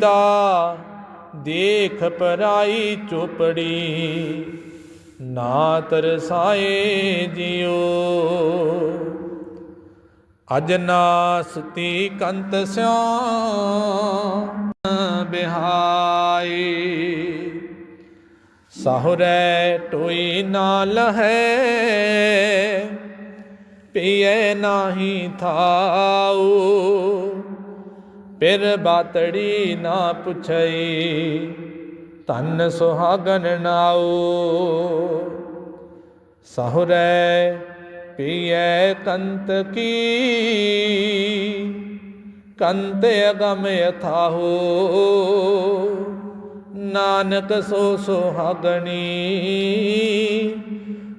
ਦਾ ਦੇਖ ਪਰਾਈ ਚੋਪੜੀ ਨਾ ਤਰਸਾਏ ਜਿਉ। ਅਜ ਨਾ ਸੁਤੀ ਕੰਤ ਸਿਉ ਬਿਹਾਈ। ਸਹੁਰੇ ਟੋਈ ਨਾ ਲਹੈ ਪੀਏ ਨਾਹੀ ਥਾਉ। ਪਿਰ ਬਾਤੜੀ ਨਾ ਪੁੱਛਈ, ਧਨ ਸੁਹਾਗਨ ਨਾਉ। ਸਹੁਰੈ ਪੀਐ ਕੰਤ ਕੀ, ਕੰਤ ਅਗਮ ਯਥਾਹੋ ਨਾਨਕ ਸੋ ਸੁਹਾਗਣੀ,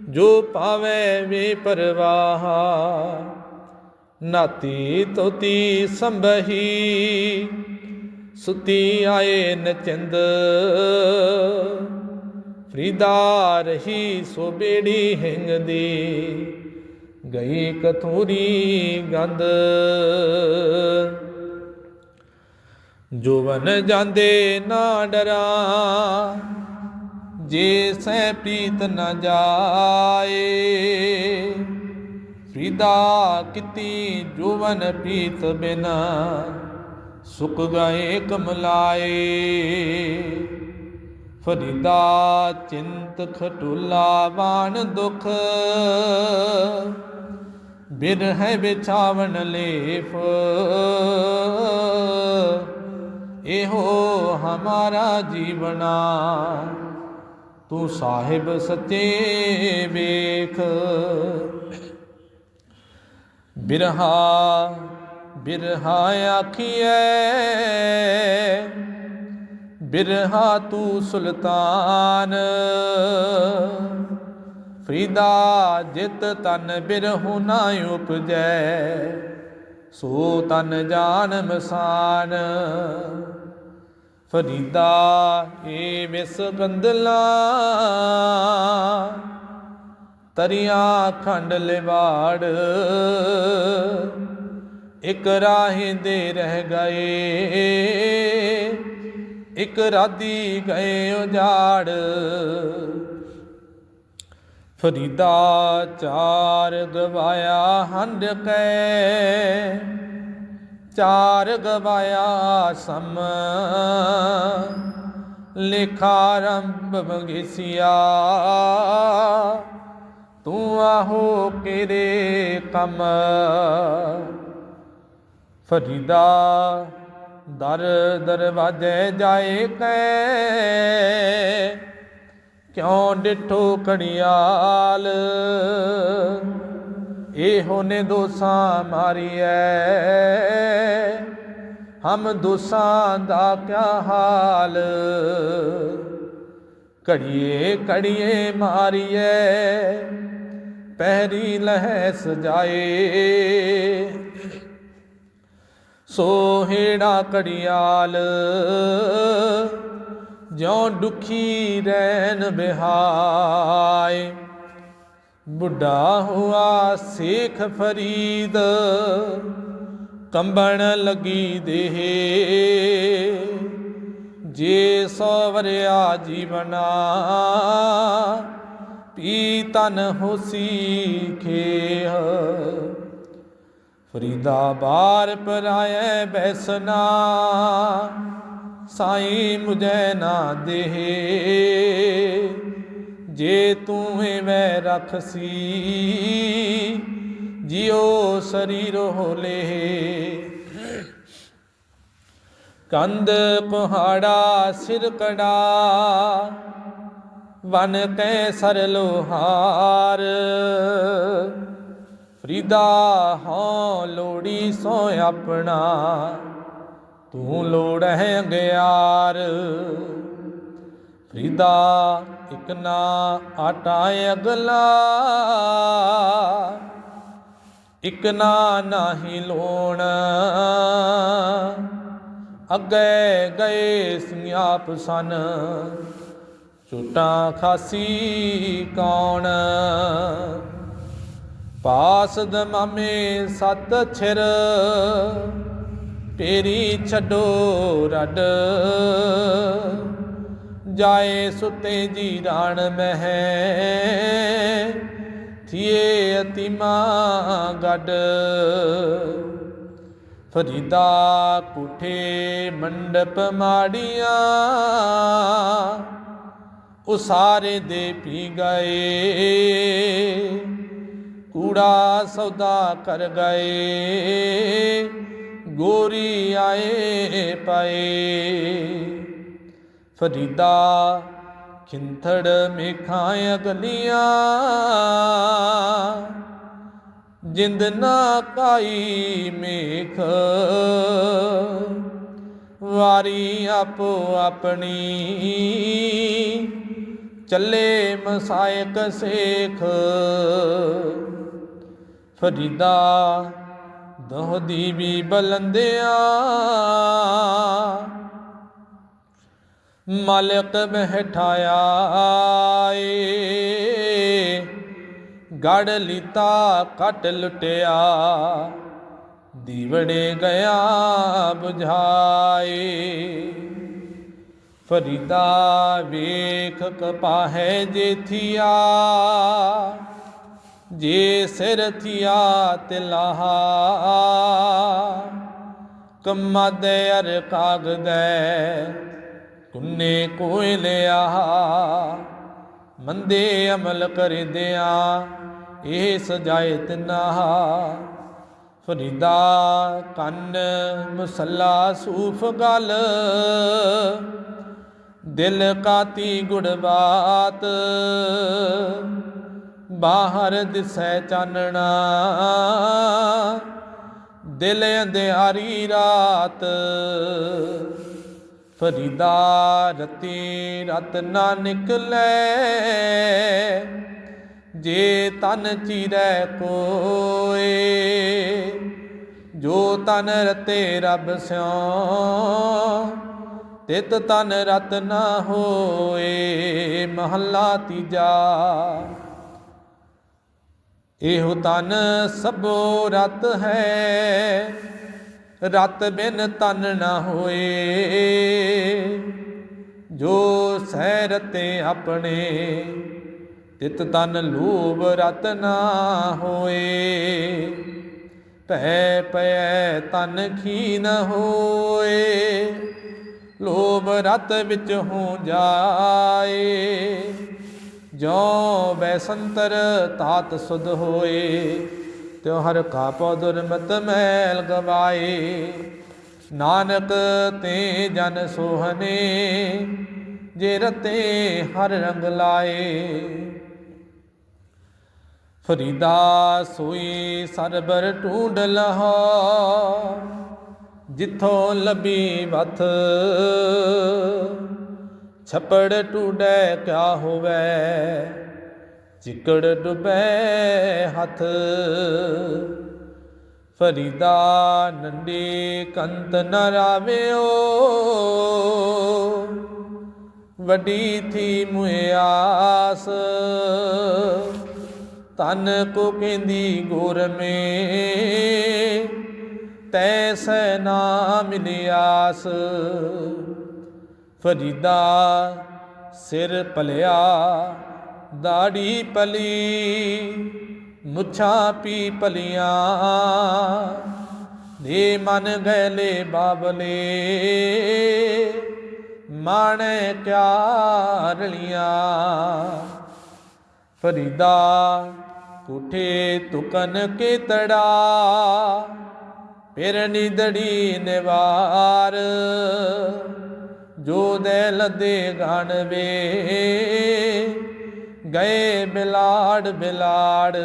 ਜੋ ਪਾਵੇ ਵੇ ਪਰਵਾਹਾ ਨਾਤੀ ਤੋਤੀ ਸੰਭਹੀ, ਸੁਤੀ ਆਏ ਨਚੰਦ। ਫਰੀਦਾ ਰਹੀ ਸੋ ਬੇੜੀ ਹਿੰਗਦੀ, ਗਈ ਕਥੂਰੀ ਗੰਦ ਜੋਵਨ ਜਾਂਦੇ ਨਾ ਡਰਾ, ਜੇ ਸੈ ਪ੍ਰੀਤ ਨਾ ਜਾਏ ਫਰੀਦਾ ਕੀਤੀ ਜੋਵਨ ਪੀਤ ਬਿਨਾ, ਸੁਖ ਗਏ ਕਮਲਾਏ ਫਰੀਦਾ ਚਿੰਤ ਖਟੁਲਾ ਬਾਣ ਦੁਖ ਬਿਰ ਹੈ ਵਿਛਾਵਨ ਲੇਫ ਇਹੋ ਹਮਾਰਾ ਜੀਵਨਾ, ਤੂੰ ਸਾਹਿਬ ਸੱਚੇ ਵੇਖ। ਬਿਰਹਾ ਬਿਰਹਾ ਆਖੀਐ, ਬਿਰਹਾ ਤੂੰ ਸੁਲਤਾਨ। ਫਰੀਦਾ ਜਿਤ ਤਨ ਬਿਰਹੁ ਨਾ ਉਪਜੈ, ਸੋ ਤਨ ਜਾਨ ਮਸਾਨ। ਫਰੀਦਾ ਏ ਵਿਸ ਗੰਦਲਾ ਤਰੀਆਂ ਖੰਡ ਲਿਵਾੜ, ਇਕ ਰਾਹੇ ਦੇ ਰਹਿ ਗਏ, ਇਕ ਰਾਦੀ ਗਏ ਉਜਾੜ। ਫਰੀਦਾ ਚਾਰ ਗਵਾਇਆ ਹੰਡ ਕੈ, ਚਾਰ ਗਵਾਇਆ ਸਮ। ਲਿਖਾ ਰੰਬ ਮੰਗੇਸੀਆ ਤੂੰ ਆਹੋ ਕਿਰੇ ਕਮ? ਫਰੀਦਾ ਦਰ ਦਰਵਾਜੇ ਜਾਏ ਕੈ? ਕਿਉ ਡਿਠੋ ਕੜਿਆਲ ਇਹੋ ਨੇ ਦੋਸਾਂ ਮਾਰੀਐ। ਹਮ ਦੋਸਾਂ ਦਾ ਕਿਆ ਹਾਲ? ਘੜੀਏ ਕੜੀਏ ਮਾਰੀਐ। ਪਹਿਰੀ ਲਹਿ ਸਜਾਏ ਸੋਹੇੜਾ ਕੜਿਆਲ ਜਿਉ ਦੁਖੀ ਰਹਿਨ ਬਿਹਾਏ ਬੁੱਢਾ ਹੁਆ ਸੇਖ ਫਰੀਦ, ਕੰਬਣ ਲੱਗੀ ਦੇਹ। ਜੇ ਸਵਰਿਆ ਜੀਵਨਾ ਪੀ ਤਨ ਹੋਸੀ ਖੇਹ ਫਰੀਦਾ ਬਾਰ ਪਰਾਏ ਬੈਸਨਾ, ਸਾਈ ਮੁਝੈ ਨਾ ਦੇਹ। ਜੇ ਤੂੰ ਐਵੇਂ ਰਖਸੀ ਜਿਉ ਸਰੀਰ ਹੋਲੇ ਕੰਦ ਕੁਹਾੜਾ ਸਿਰ ਕੜਾ ਵਨ ਕੈ ਸਰ ਲੋਹਾਰ ਫਰੀਦਾ ਹਾਂ ਲੋੜੀ ਸੋ ਆਪਣਾ, ਤੂੰ ਲੋੜ ਹੈ ਅੰਗਿਆਰ। ਫਰੀਦਾ ਇਕ ਨਾ ਆਟਾ ਅਗਲਾ, ਇਕ ਨਾ ਨਾਹੀ ਲੋਣ। ਅੱਗੇ ਗਏ ਸਿਆਪ ਸਨ ਝੂਟਾਂ ਖਾਸੀ ਕੌਣ? ਪਾਸ ਦਮਾਮੇ ਸਤ ਛਿਰ ਪੇਰੀ ਛੱਡੋ ਰੱਡ। ਜਾਏ ਸੁਤੇ ਜੀ ਰਾਣ ਮਹਿ, ਥੀਏ ਅਤੀਮਾ ਗੱਡ। ਫਰੀਦਾ ਕੁਠੇ ਮੰਡਪ ਮਾੜੀਆਂ ਉਸਾਰੇ ਦੇ ਪੀ ਗਏ। ਕੂੜਾ ਸੌਦਾ ਕਰ ਗਏ। ਗੋਰੀ ਆਏ ਪਾਏ। ਫਰੀਦਾ ਖਿੰਥੜ ਮੇਖਾਂ ਅਗਲੀਆਂ। ਜਿੰਦ ਨਾ ਕਾਈ ਮੇਖ। ਵਾਰੀ ਆਪੋ ਆਪਣੀ। ਚੱਲੇ ਮਸਾਇਕ ਸੇਖ। ਫਰੀਦਾ ਦੋਹਦੀ ਵੀ ਬਲੰਦਿਆਂ। ਮਾਲਕ ਬਹਿਠਾਇਆ ਏ ਗੜ ਲੀਤਾ ਕਟ ਲੁਟਿਆ। ਦੀਵੜੇ ਗਿਆ ਬੁਝਾਏ। ਫਰੀਦਾ ਵੇਖ ਕਪਾਹੈ ਜੇਥੀਆ, ਜੇ ਸਿਰ ਥੀਆ ਤਿਲਾਹਾ ਕਮਦੇ ਅਰ ਕਾਗਦੈ ਕੁੰਨੇ ਕੋਇ ਲਿਆ। ਮੰਦੇ ਅਮਲ ਕਰਦਿਆਂ ਇਹ ਸਜਾਏ ਤਿਨਾ। ਫਰੀਦਾ ਕੰਨ ਮਸੱਲਾ ਸੂਫ ਗਲ ਦਿਲ ਕਾਤੀ ਗੁੜ ਬਾਤ ਬਾਹਰ ਦਿਸੈ ਚਾਨਣਾ। ਦਿਲ ਅੰਧਿਆਰੀ ਰਾਤ, ਫਰੀਦਾ ਰਤੀ ਰਤ ਨਾ ਨਿਕਲੇ। ਜੇ ਤਨ ਚੀਰੈ ਕੋਏ, ਜੋ ਤਨ ਰਤੇ ਰੱਬ ਸਿਉ ਤਿਤ ਤਨ ਰਤ ਨਾ ਹੋਏ, ਮਹੱਲਾ ਤੀਜਾ। ਇਹੋ ਤਨ ਸਭੋ ਰਤ ਹੈ, ਰਤ ਬਿਨ ਤਨ ਨਾ ਹੋਏ। ਜੋ ਸਹਿ ਰਤੇ ਆਪਣੇ, ਤਿਤ ਤਨ ਲੋਭ ਰਤ ਨਾ ਹੋਏ। ਭੈ ਪੈ ਤਨ ਖੀ ਨ ਹੋਏ। ਲੋਭ ਰਤ ਵਿੱਚ ਹੋ ਜਾਏ। ਜੋ ਬੈਸੰਤਰ ਤਾਤ ਸੁਧ ਹੋਏ, ਤਿਉ ਹਰ ਕਾ ਪਉ ਦੁਰਮਤ ਮੈਲ ਗਵਾਏ। ਨਾਨਕ ਤੇ ਜਨ ਸੋਹਨੇ ਜੇ ਰਤੇ ਹਰ ਰੰਗ ਲਾਏ। ਫਰੀਦਾ ਸੋਈ ਸਰਬਰ ਢੂੰਡ ਲਹਾ ਜਿੱਥੋਂ ਲੱਭੀ ਵਥ। ਛਪੜ ਟੂਡੈ ਕਿਆ ਹੋਵੇ, ਚਿਕੜ ਡੁਬੈ ਹੱਥ। ਫਰੀਦਾ ਨੰਡੀ ਕੰਤ ਨ ਰਾਵਿਓ, ਵੱਡੀ ਥੀ ਮੁਆਸ ਤਨ ਕੋ ਕਹਿੰਦੀ ਗੁਰ ਮੇ ਤੈਸੈ ਨਾ ਮਿਲਿਆਸ ਫਰੀਦਾ ਸਿਰ ਪਲਿਆ ਦਾੜੀ ਭਲੀ, ਮੁੱਛਾਂ ਪੀ ਪਲੀਆਂ ਦੇ ਮਨ ਗੈਲੇ ਬਾਬਲੇ, ਮਾਣੇ ਕਿਆ ਫਰੀਦਾ ਕੁਠੇ ਤੁਕਨ ਕੇ ਤੜਾ ਫਿਰ ਨਿਦੜੀ ਨਿਵਾਰ, ਜੋ ਦੇ ਲਦੇ ਗਣ ਵੇ। ਗਏ ਬਿਲਾੜ ਬਿਲਾੜ,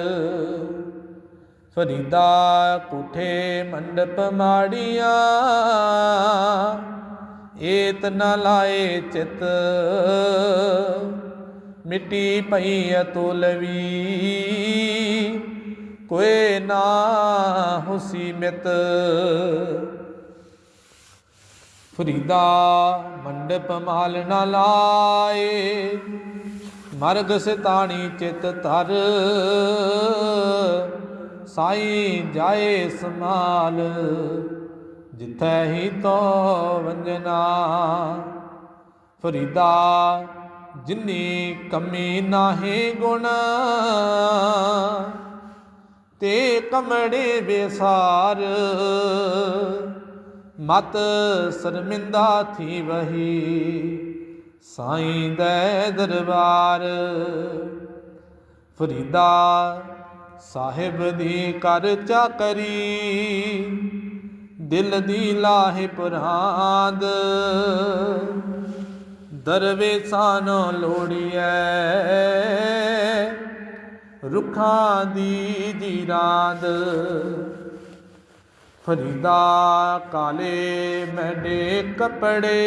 ਫਰੀਦਾ ਕੁਠੇ ਮੰਡਪ ਮਾੜੀਆਂ, ਏਤ ਨ ਲਾਏ ਚਿਤ, ਮਿੱਟੀ ਪਈ ਅਤੁਲਵੀ ਕੋਏ ਨਾ ਹੁਸੀ ਮਿਤ ਫਰੀਦਾ ਮੰਡਪ ਮਾਲ ਨਾ ਲਾਏ, ਮਰਗ ਸਿਤਾਣੀ ਚਿਤ ਧਰ। ਸਾਈ ਜਾਏ ਸਮਾਲ ਜਿਥੈ ਹੀ ਤੋ ਵੰਜਨਾ। ਫਰੀਦਾ ਜਿਨੀ ਕਮੀ ਨਾਹੀ ਗੁਣ ਤੇ ਕਮੜੇ ਬੇਸਾਰ। ਮਤ ਸ਼ਰਮਿੰਦਾ ਥੀ ਵਹੀ, ਸਾਈਂ ਦੇ ਦਰਬਾਰ। ਫਰੀਦਾ ਸਾਹਿਬ ਦੀ ਕਰ ਚਾਕਰੀ, ਦਿਲ ਦੀ ਲਾਹੇ ਪੁਰਾਂਦ। ਦਰਵੇਸਾਂ ਨੂੰ ਲੋੜੀਐ ਰੁੱਖਾਂ ਦੀ ਜੀਰਾਂਦ। ਫਰੀਦਾ ਕਾਲੇ ਮੈਡੇ ਕਪੜੇ,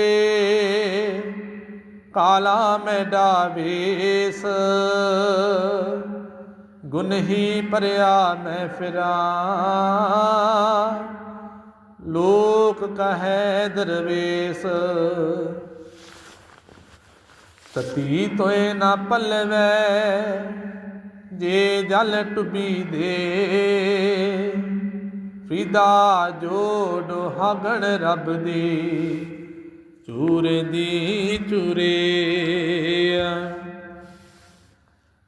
ਕਾਲਾ ਮੈਡਾ ਵੇਸ। ਗੁਨਹੀ ਭਰਿਆ ਮੈਂ ਫਿਰਾਂ ਲੋਕ ਕਹੈ ਦਰਵੇਸ। ਤਤੀ ਤੋਏ ਨਾ ਪਲਵੈ ਜੇ ਜਲ ਟੁਬੀ ਦੇ ਫਿਦਾ ਜੋੜ ਹਾਗਣ ਰੱਬ ਦੀ, ਚੂਰ ਦੀ ਚੂਰੇ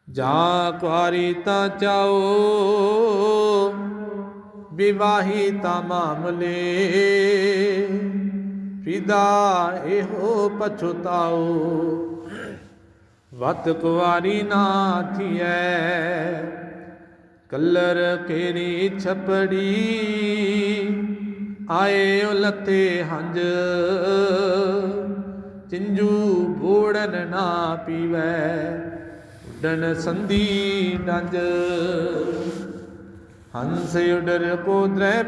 ਜਾਂ ਕੁਆਰੀ ਤਾਂ ਚਾਓ, ਵਿਵਾਹੀ ਤਾਂ ਮਾਮਲੇ ਫਿਦਾ ਇਹੋ ਪਛਤਾਓ। ਵਤ ਕੁਵਾਰੀ ਨਾ ਕਲਰ ਕੇਰੀ ਛਪੜੀ, ਆਏ ਉਲਤੇ ਹੰਜ ਚਿੰਜੂ ਬੋੜਨ ਨਾ ਪੀਵੈ ਉਡਨ ਸੰਧੀ ਡੰਜ ਹੰਸ ਉਡਰ ਕੋ ਦ੍ਰੈ